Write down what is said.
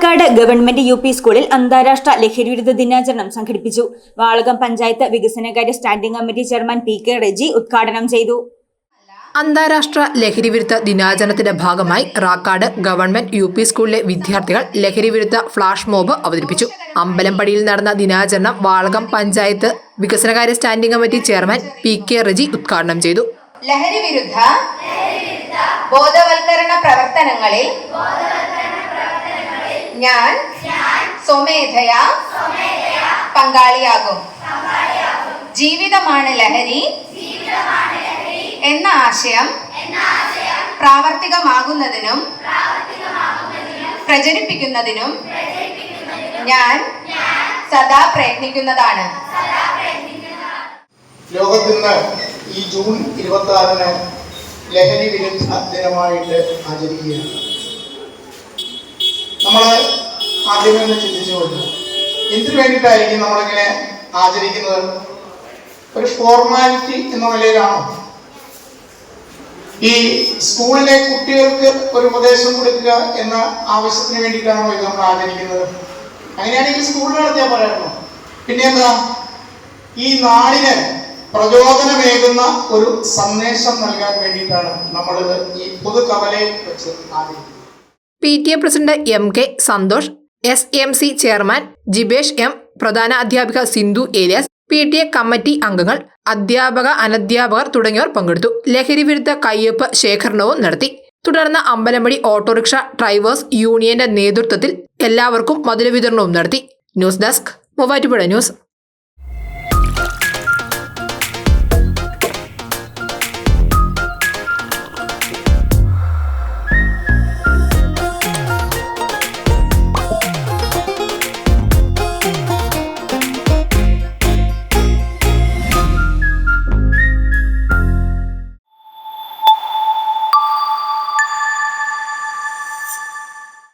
Palakkad government U P സ്കൂളിൽ അന്താരാഷ്ട്ര ലഹരിവിരുദ്ധ ദിനാചരണം സംഘടിപ്പിച്ചു. വാളകം പഞ്ചായത്ത് വികസനകാര്യ standing committee chairman P K Reji ഉദ്ഘാടനം ചെയ്തു. അന്താരാഷ്ട്ര ലഹരിവിരുദ്ധ ദിനാചരണത്തിന്റെ ഭാഗമായി റാക്കാട് ഗവൺമെന്റ് യു പി സ്കൂളിലെ വിദ്യാർത്ഥികൾ ലഹരിവിരുദ്ധ ഫ്ളാഷ് മോബ് അവതരിപ്പിച്ചു. അമ്പലംപടിയിൽ നടന്ന ദിനാചരണം വാളകം പഞ്ചായത്ത് വികസനകാര്യ standing committee chairman P K Reji ഉദ്ഘാടനം ചെയ്തു. ലഹരിവിരുദ്ധ ബോധവൽക്കരണ പ്രവർത്തനങ്ങളിൽ ഞാൻ സ്വമേധയാ പങ്കാളിയാകും. ജീവിതമാണ് ലഹരി എന്ന ആശയം പ്രാവർത്തികമാകുന്നതിനും പ്രചരിപ്പിക്കുന്നതിനും ഞാൻ സദാ പ്രയത്നിക്കുന്നതാണ്. ലോകത്തിന്ന് ഈ ജൂൺ ഇരുപത്തി ആറിന് ലഹരി വിരുദ്ധ ദിനമായിട്ട് ആചരിക്കുകയാണ്. നമ്മൾ ആദ്യമേ ഒന്ന് ചിന്തിച്ചു കൊടുക്കുക എന്തിനു വേണ്ടിയിട്ടായിരിക്കും നമ്മളിങ്ങനെ ആചരിക്കുന്നത്? ഒരു ഫോർമാലിറ്റി എന്ന നിലയിലാണോ? ഈ സ്കൂളിലെ കുട്ടികൾക്ക് ഒരു ഉപദേശം കൊടുക്കുക എന്ന ആവശ്യത്തിന് വേണ്ടിയിട്ടാണോ ഇത് നമ്മൾ ആചരിക്കുന്നത്? അങ്ങനെയാണെങ്കിൽ സ്കൂളിൽ നടത്തിയാൽ പറയാമോ പിന്നെ എന്താ ഈ നാടിന് പ്രചോദനമേകുന്ന ഒരു സന്ദേശം നൽകാൻ വേണ്ടിയിട്ടാണ് നമ്മളിത് ഈ പൊതു കവലയിൽ വെച്ച് ആചരിക്കുന്നത്. P T A president M K Santhosh S M C chairman Jibesh M പ്രധാന അധ്യാപിക Sindhu Elias P T A committee അംഗങ്ങൾ അധ്യാപക അനധ്യാപകർ തുടങ്ങിയവർ പങ്കെടുത്തു. ലഹരി വിരുദ്ധ കയ്യൊപ്പ് ശേഖരണവും നടത്തി. തുടർന്ന് അമ്പലമടി ഓട്ടോറിക്ഷ ഡ്രൈവേഴ്സ് യൂണിയന്റെ നേതൃത്വത്തിൽ എല്ലാവർക്കും മധുര വിതരണവും നടത്തി. News desk Muvattupuzha news.